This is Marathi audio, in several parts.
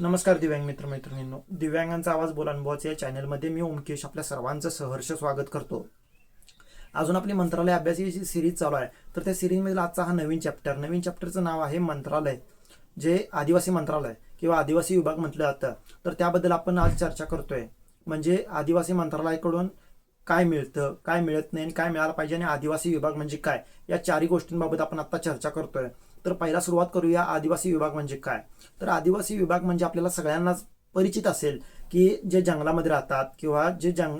नमस्कार दिव्यांग मित्र मैत्रिणींनो दिव्यांगांचा आवाज बोला अनुभवाचे या चॅनलमध्ये मी ओमकेश आपल्या सर्वांचं सहर्ष स्वागत करतो. अजून आपली मंत्रालय अभ्यासाची सिरीज चालू आहे. तर त्या सिरीजमधील आजचा हा नवीन चॅप्टर नवीन चॅप्टरचं नाव आहे मंत्रालय जे आदिवासी मंत्रालय किंवा आदिवासी विभाग म्हटलं जातं. तर त्याबद्दल आपण आज चर्चा करतोय. म्हणजे आदिवासी मंत्रालयाकडून काय मिळतं काय मिळत नाही आणि काय मिळालं पाहिजे आणि आदिवासी विभाग म्हणजे काय? या चारही गोष्टींबाबत आपण आता चर्चा करतोय. तर पहिला सुरुवात करूया आदिवासी विभाग म्हणजे काय? तर आदिवासी विभाग म्हणजे आपल्याला सगळ्यांनाच परिचित असेल की जे जंगलामध्ये राहतात किंवा जे जंग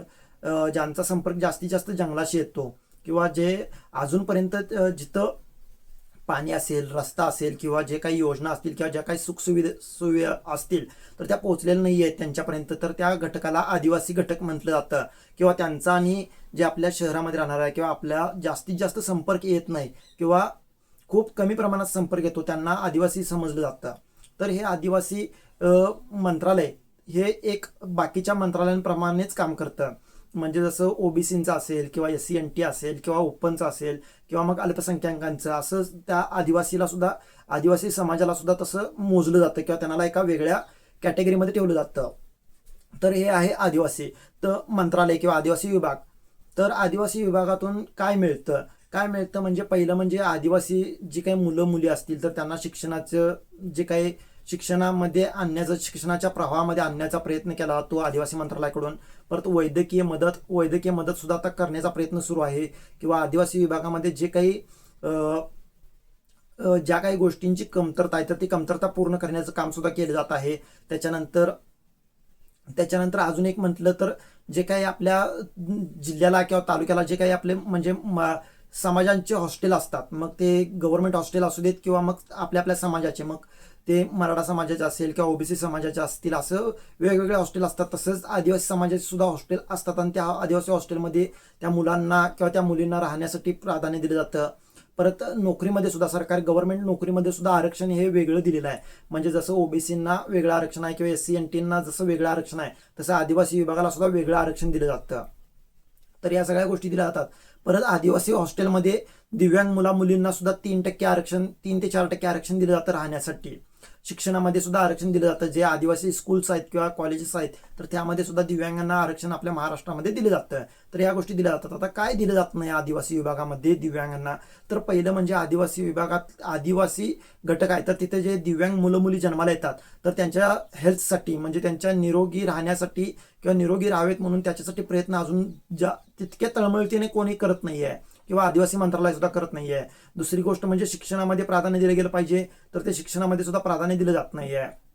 ज्यांचा संपर्क जास्तीत जास्त जंगलाशी येतो किंवा जे अजूनपर्यंत जिथं पाणी असेल रस्ता असेल किंवा जे काही योजना असतील किंवा ज्या काही सुखसुविधा सुविधा असतील तर त्या पोहोचलेल्या नाही आहेत त्यांच्यापर्यंत तर त्या घटकाला आदिवासी घटक म्हटलं जातं. किंवा त्यांचा आणि जे आपल्या शहरामध्ये राहणार आहे किंवा आपल्या जास्तीत जास्त संपर्क येत नाही किंवा खूप कमी प्रमाणात संपर्क येतो त्यांना आदिवासी समजलं जातं. तर हे आदिवासी मंत्रालय हे एक बाकीच्या मंत्रालयांप्रमाणेच काम करतं. म्हणजे जसं ओबीसीचं असेल किंवा एस सी एन टी असेल किंवा ओपनचं असेल किंवा मग अल्पसंख्याकांचं असं त्या आदिवासीला सुद्धा आदिवासी समाजाला सुद्धा तसं मोजलं जातं किंवा त्यांना एका वेगळ्या कॅटेगरीमध्ये ठेवलं जातं. तर हे आहे आदिवासी तर मंत्रालय किंवा आदिवासी विभाग. तर आदिवासी विभागातून काय मिळतं? काय मिळतं म्हणजे पहिलं म्हणजे आदिवासी जी काही मुलं मुली असतील तर त्यांना शिक्षणाचं जे काही शिक्षणामध्ये आणण्याचं शिक्षणाच्या प्रवाहामध्ये आणण्याचा प्रयत्न केला तो आदिवासी मंत्रालयाकडून. परत वैद्यकीय मदत वैद्यकीय मदत सुद्धा आता करण्याचा प्रयत्न सुरू आहे. किंवा आदिवासी विभागामध्ये जे काही ज्या काही गोष्टींची कमतरता आहे तर ती कमतरता पूर्ण करण्याचं काम सुद्धा केलं जात आहे. त्याच्यानंतर त्याच्यानंतर अजून एक म्हटलं तर जे काही आपल्या जिल्ह्याला किंवा तालुक्याला जे काही आपले म्हणजे मा समाजांचे हॉस्टेल असतात मग ते गव्हर्नमेंट हॉस्टेल असू देत किंवा मग आपल्या आपल्या समाजाचे मग ते मराठा समाजाचे असेल किंवा ओबीसी समाजाचे असतील असं वेगवेगळे हॉस्टेल असतात. तसंच आदिवासी समाजाचे सुद्धा हॉस्टेल असतात आणि त्या आदिवासी हॉस्टेलमध्ये त्या मुलांना किंवा त्या मुलींना राहण्यासाठी प्राधान्य दिलं जातं. परत नोकरीमध्ये सुद्धा सरकार गव्हर्नमेंट नोकरीमध्ये सुद्धा आरक्षण हे वेगळं दिलेलं आहे. म्हणजे जसं ओबीसींना वेगळं आरक्षण आहे किंवा एस सी एन टींना जसं वेगळं आरक्षण आहे तसं आदिवासी विभागाला सुद्धा वेगळं आरक्षण दिलं जातं. तर या सगळ्या गोष्टी दिल्या जातात. परत आदिवासी हॉस्टेलमध्ये दिव्यांग मुला मुलींना सुद्धा तीन टक्के आरक्षण तीन ते चार टक्के आरक्षण दिलं जातं राहण्यासाठी. शिक्षणामध्ये सुद्धा आरक्षण दिलं जातं. जे आदिवासी स्कूल्स आहेत किंवा कॉलेजेस आहेत तर त्यामध्ये सुद्धा दिव्यांगांना आरक्षण आपल्या महाराष्ट्रामध्ये दिलं जातं. तर या गोष्टी दिल्या जातात. आता काय दिलं जात नाही आदिवासी विभागामध्ये दिव्यांगांना? तर पहिलं म्हणजे आदिवासी विभागात आदिवासी घटक आहे तर तिथे जे दिव्यांग मुलं मुली जन्माला येतात तर त्यांच्या हेल्थसाठी म्हणजे त्यांच्या निरोगी राहण्यासाठी किंवा निरोगी राहावेत म्हणून त्याच्यासाठी प्रयत्न अजून ज्या तितक्या तळमळतीने कोणी करत नाही आहे किंवा आदिवासी मंत्रालय सुद्धा करत नाही आहे दुसरी गोष्ट म्हणजे शिक्षणामध्ये प्राधान्य दिलं गेलं पाहिजे तर ते शिक्षणामध्ये सुद्धा प्राधान्य दिलं जात नाही आहे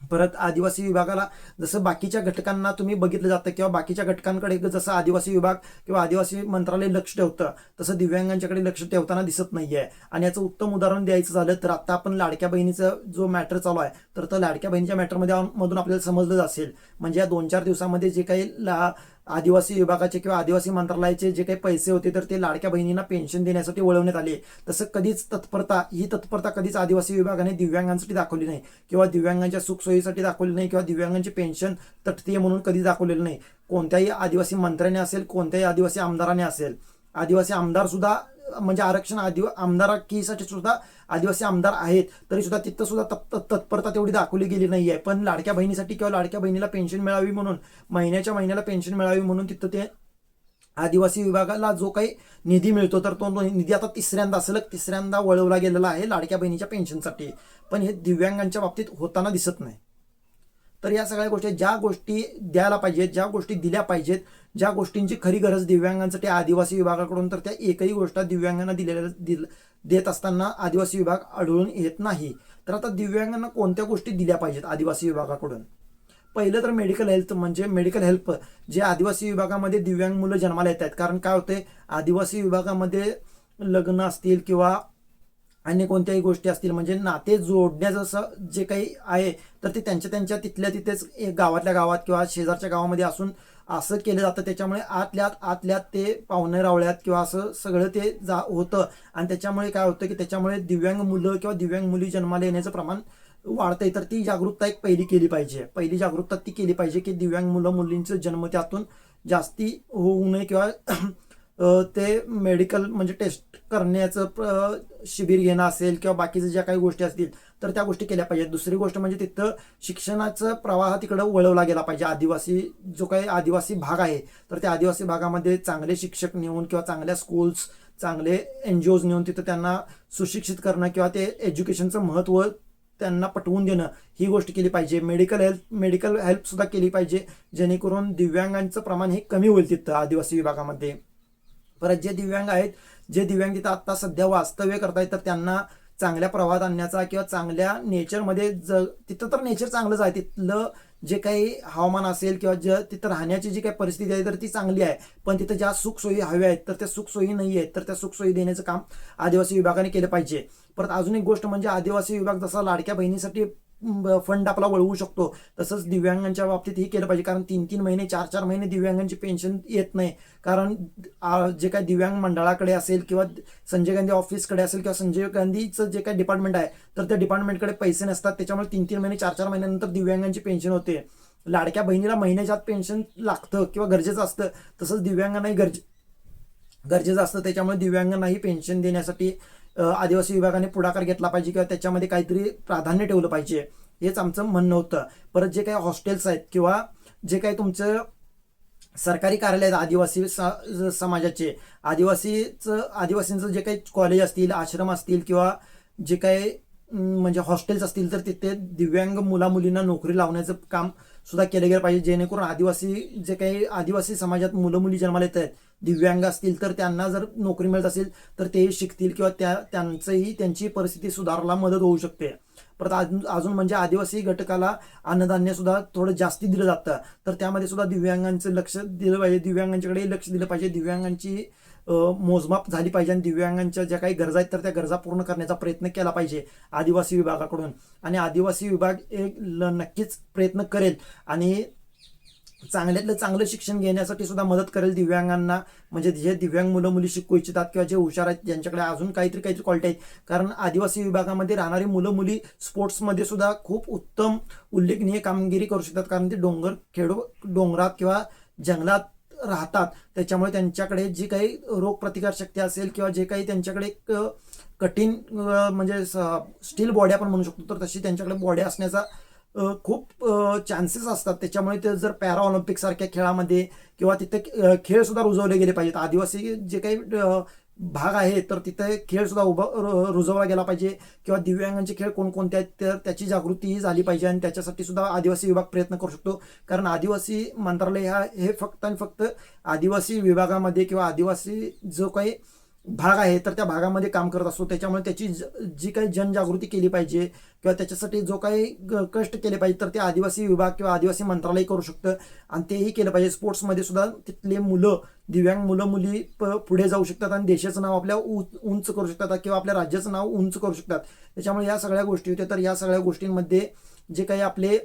परत आदिवासी विभागाला जसं बाकीच्या घटकांना तुम्ही बघितलं जातं किंवा बाकीच्या घटकांकडे जसं आदिवासी विभाग किंवा आदिवासी मंत्रालय लक्ष ठेवतं तसं दिव्यांगांच्याकडे लक्ष ठेवताना दिसत नाही आहे आणि याचं उत्तम उदाहरण द्यायचं झालं तर आता आपण लाडक्या बहिणीचं जो मॅटर चालू आहे तर त्या लाडक्या बहिणीच्या मॅटरमध्ये मधून आपल्याला समजलं असेल म्हणजे या दोन चार दिवसामध्ये जे काही ला आदिवासी विभागाचे किंवा आदिवासी मंत्रालयाचे जे काही पैसे होते तर ते लाडक्या बहिणींना पेन्शन देण्यासाठी वळवण्यात आले. तसं कधीच तत्परता ही तत्परता कधीच आदिवासी विभागाने दिव्यांगांसाठी दाखवली नाही. किंवा दिव्यांगांच्या सुखसोयीसाठी दाखवली नाही किंवा दिव्यांगांची पेन्शन तटतीय म्हणून कधी दाखवलेलं नाही. कोणत्याही आदिवासी मंत्र्याने असेल कोणत्याही आदिवासी आमदाराने असेल आदिवासी आमदार सुद्धा म्हणजे आरक्षण आदिवा आमदारकीसाठी सुद्धा आदिवासी आमदार आहेत तरी सुद्धा तिथं सुद्धा तत्परता तेवढी दाखवली गेली नाही आहे पण लाडक्या बहिणीसाठी किंवा लाडक्या बहिणीला पेन्शन मिळावी म्हणून महिन्याच्या महिन्याला पेन्शन मिळावी म्हणून तिथं ते आदिवासी विभागाला जो काही निधी मिळतो तर तो निधी आता तिसऱ्यांदा सलग तिसऱ्यांदा वळवला गेलेला आहे लाडक्या बहिणीच्या पेन्शनसाठी पण हे दिव्यांगांच्या बाबतीत होताना दिसत नाही. तर या सगळ्या गोष्टी ज्या गोष्टी द्यायला पाहिजेत ज्या गोष्टी दिल्या पाहिजेत ज्या गोष्टींची खरी गरज दिव्यांगांसाठी आदिवासी विभागाकडून तर त्या एकही गोष्ट दिव्यांगांना दिलेल्या दिल देत असताना आदिवासी विभाग आढळून येत नाही. तर आता दिव्यांगांना कोणत्या गोष्टी दिल्या पाहिजेत आदिवासी विभागाकडून? पहिलं तर मेडिकल हेल्थ म्हणजे मेडिकल हेल्प जे आदिवासी विभागामध्ये दिव्यांग मुलं जन्माला येत आहेत. कारण काय होते आदिवासी विभागामध्ये लग्न असतील किंवा अन्य कोणत्याही गोष्टी असतील म्हणजे नाते जोडण्याचं असं जे काही आहे तर ते त्यांच्या त्यांच्या तिथल्या तिथेच गावातल्या गावात किंवा शेजारच्या गावामध्ये असून असं केलं जातं. त्याच्यामुळे आतल्यात आतल्यात ते पाहुणे रावळ्यात किंवा असं सगळं ते जा होतं. आणि त्याच्यामुळे काय होतं की त्याच्यामुळे दिव्यांग मुलं किंवा दिव्यांग मुली जन्माला येण्याचं प्रमाण वाढतंय. तर ती जागरूकता एक पहिली केली पाहिजे. पहिली जागरूकता ती केली पाहिजे की दिव्यांग मुलं मुलींचं जन्म त्यातून जास्ती होऊ नये किंवा ते मेडिकल म्हणजे टेस्ट करण्याचं प्र- शिबिर घेणं असेल किंवा बाकीच्या ज्या काही गोष्टी असतील तर त्या गोष्टी केल्या पाहिजेत. दुसरी गोष्ट म्हणजे तिथं शिक्षणाचा प्रवाह तिकडं वळवला गेला पाहिजे. आदिवासी जो काही आदिवासी भाग आहे तर त्या आदिवासी भागामध्ये चांगले शिक्षक नेऊन किंवा चांगल्या स्कूल्स चांगले एन जी ओज नेऊन तिथं त्यांना सुशिक्षित करणं किंवा ते एज्युकेशनचं महत्त्व त्यांना पटवून देणं ही गोष्ट केली पाहिजे. मेडिकल हेल्थ मेडिकल हेल्पसुद्धा केली पाहिजे जेणेकरून दिव्यांगांचं प्रमाण हे कमी होईल तिथं आदिवासी विभागामध्ये. परत जे दिव्यांग आहेत जे दिव्यांग तिथं आत्ता सध्या वास्तव्य करतायत तर त्यांना चांगल्या प्रवाहात आणण्याचा किंवा चांगल्या नेचरमध्ये ज तिथं तर नेचर चांगलंच आहे. तिथलं जे काही हवामान असेल किंवा ज तिथं राहण्याची जी काही परिस्थिती आहे तर ती चांगली आहे. पण तिथं ज्या सुखसोयी हव्या आहेत तर त्या सुखसोयी नाही आहेत तर त्या सुखसोयी देण्याचं काम आदिवासी विभागाने केलं पाहिजे. परत अजून एक गोष्ट म्हणजे आदिवासी विभाग जसा लाडक्या बहिणीसाठी फंड आपला वळवू शकतो. तसंच दिव्यांगांच्या बाबतीत हे केलं पाहिजे. कारण तीन तीन महिने चार चार महिने दिव्यांगांची पेन्शन येत नाही. कारण जे काही दिव्यांग मंडळाकडे असेल किंवा संजय गांधी ऑफिसकडे असेल किंवा संजय गांधीचं जे काही डिपार्टमेंट आहे तर त्या डिपार्टमेंटकडे पैसे नसतात. त्याच्यामुळे तीन तीन महिने चार चार महिन्यानंतर दिव्यांगांची पेन्शन होते. लाडक्या बहिणीला महिन्याच्या आत पेन्शन लागतं किंवा गरजेचं असतं. तसंच दिव्यांगांनाही गरजे गरजेचं असतं. त्याच्यामुळे दिव्यांगांनाही पेन्शन देण्यासाठी आदिवासी विभागाने पुढाकार घेतला पाहिजे किंवा त्याच्यामध्ये काहीतरी प्राधान्य ठेवलं पाहिजे हेच आमचं म्हणणं होतं. परत जे काही हॉस्टेल्स आहेत किंवा जे काही तुमचं सरकारी कार्यालय आहेत आदिवासी स- समाजाचे आदिवासीचं आदिवासींचं जे काही कॉलेज असतील आश्रम असतील किंवा जे काही म्हणजे हॉस्टेल्स असतील तर तिथे दिव्यांग मुलामुलींना नोकरी लावण्याचं काम सुद्धा केलं गेलं पाहिजे. जेणेकरून आदिवासी जे काही आदिवासी समाजात मुलं मुली जन्माला येत आहेत दिव्यांग असतील तर त्यांना जर नोकरी मिळत असेल तर तेही शिकतील किंवा त्या त्यांचंही त्यांची परिस्थिती सुधारायला मदत होऊ शकते. परत अजून अजून म्हणजे आदिवासी घटकाला अन्नधान्य सुद्धा थोडं जास्ती दिलं जातं. तर त्यामध्ये सुद्धा दिव्यांगांचं लक्ष दिलं पाहिजे दिव्यांगांच्याकडे लक्ष दिलं पाहिजे. दिव्यांगांची मोजमाप झाली पाहिजे आणि दिव्यांगांच्या ज्या काही गरजा आहेत तर त्या गरजा पूर्ण करण्याचा प्रयत्न केला पाहिजे आदिवासी विभागाकडून. आणि आदिवासी विभाग एक ल- नक्कीच प्रयत्न करेल आणि चांगल्यातलं चांगलं शिक्षण घेण्यासाठी सुद्धा मदत करेल दिव्यांगांना. म्हणजे जे दिव्यांग मुलं मुली शिकू इच्छितात किंवा जे हुशार आहेत ज्यांच्याकडे अजून काहीतरी काहीतरी क्वालिटी आहेत. कारण आदिवासी विभागामध्ये राहणारी मुलं मुली स्पोर्ट्समध्ये सुद्धा खूप उत्तम उल्लेखनीय कामगिरी करू शकतात. कारण ते डोंगर खेडो डोंगरात किंवा जंगलात राहतात. त्याच्यामुळे त्यांच्याकडे जी काही रोगप्रतिकार शक्ती असेल किंवा जे काही त्यांच्याकडे एक कठीण म्हणजे स्टील बॉडी आपण म्हणू शकतो तर तशी त्यांच्याकडे बॉडी असण्याचा खूप चान्सेस असतात. त्याच्यामुळे ते जर पॅरा ऑलिम्पिक सारख्या खेळामध्ये किंवा तिथे खेळसुद्धा खेळ सुद्धा रुजवले गेले पाहिजेत. आदिवासी जे काही भाग आहे तर तिथे खेळ सुद्धा उभा रु- रुजवला गेला पाहिजे. किंवा दिव्यांगांचे खेळ कोणकोणते आहेत तर त्याची जागृतीही झाली पाहिजे आणि त्याच्यासाठी सुद्धा आदिवासी विभाग प्रयत्न करू शकतो. कारण आदिवासी मंत्रालय हा हे फक्त आणि फक्त आदिवासी विभागामध्ये किंवा आदिवासी जो काही भाग आहे तर त्या भागामध्ये काम करत असतो. त्याच्यामुळे त्याची ज- जी काही जनजागृती केली पाहिजे किंवा त्याच्यासाठी जो काही ग- कष्ट केले पाहिजे तर ते आदिवासी विभाग किंवा आदिवासी मंत्रालय करू शकतं. आणि तेही केलं पाहिजे. स्पोर्ट्समध्ये सुद्धा तिथले मुलं दिव्यांग मुलं मुली प- पुढे जाऊ शकतात आणि देशाचं नाव आपल्या उ- उंच करू शकतात किंवा आपल्या राज्याचं नाव उंच करू शकतात. त्याच्यामुळे या सगळ्या गोष्टी होत्या. तर या सगळ्या गोष्टींमध्ये जे काही आपले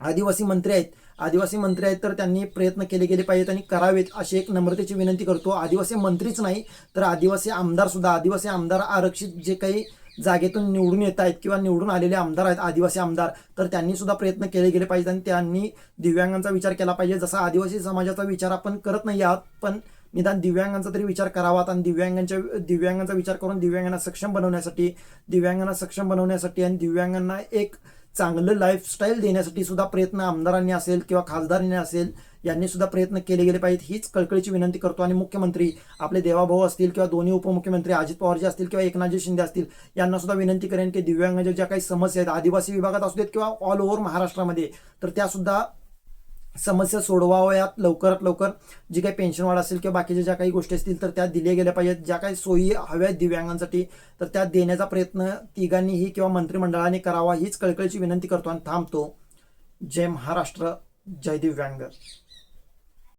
आदिवासी मंत्री आहेत. आदिवासी मंत्री आहेत तर त्यांनी प्रयत्न केले गेले पाहिजेत आणि करावेत अशी एक नम्रतेची विनंती करतो. आदिवासी मंत्रीच नाही तर आदिवासी आमदार सुद्धा आदिवासी आमदार आरक्षित जे काही जागेतून निवडून येत आहेत किंवा निवडून आलेले आमदार आहेत आदिवासी आमदार तर त्यांनी सुद्धा प्रयत्न केले गेले पाहिजेत आणि त्यांनी दिव्यांगांचा विचार केला पाहिजे. जसा आदिवासी समाजाचा विचार आपण करत नाही आहात पण निदान दिव्यांगांचा तरी विचार करावा आणि दिव्यांगांच्या दिव्यांगांचा विचार करून दिव्यांगांना सक्षम बनवण्यासाठी दिव्यांगांना सक्षम बनवण्यासाठी आणि दिव्यांगांना एक चांगलं लाईफस्टाईल देण्यासाठी सुद्धा प्रयत्न आमदारांनी असेल किंवा खासदारांनी असेल यांनी सुद्धा प्रयत्न केले गेले पाहिजेत. हीच कळकळीची विनंती करतो आणि मुख्यमंत्री आपले देवाभाऊ असतील किंवा दोन्ही उपमुख्यमंत्री अजित पवार जे असतील किंवा एकनाथजी शिंदे असतील यांना सुद्धा विनंती करेन की दिव्यांगांच्या ज्या काही समस्या आहेत आदिवासी विभागात असू देत किंवा ऑल ओव्हर महाराष्ट्रामध्ये तर त्या सुद्धा समस्या सोडवाव्यात लवकरात लवकर जी काही पेन्शन वाढ असेल किंवा बाकीच्या ज्या काही गोष्टी असतील तर त्या दिल्या गेल्या पाहिजेत. ज्या काही सोयी हव्या दिव्यांगांसाठी तर त्या देण्याचा प्रयत्न तिघांनीही किंवा मंत्रिमंडळाने करावा हीच कळकळीची विनंती करतो आणि थांबतो. जय महाराष्ट्र जय दिव्यांग.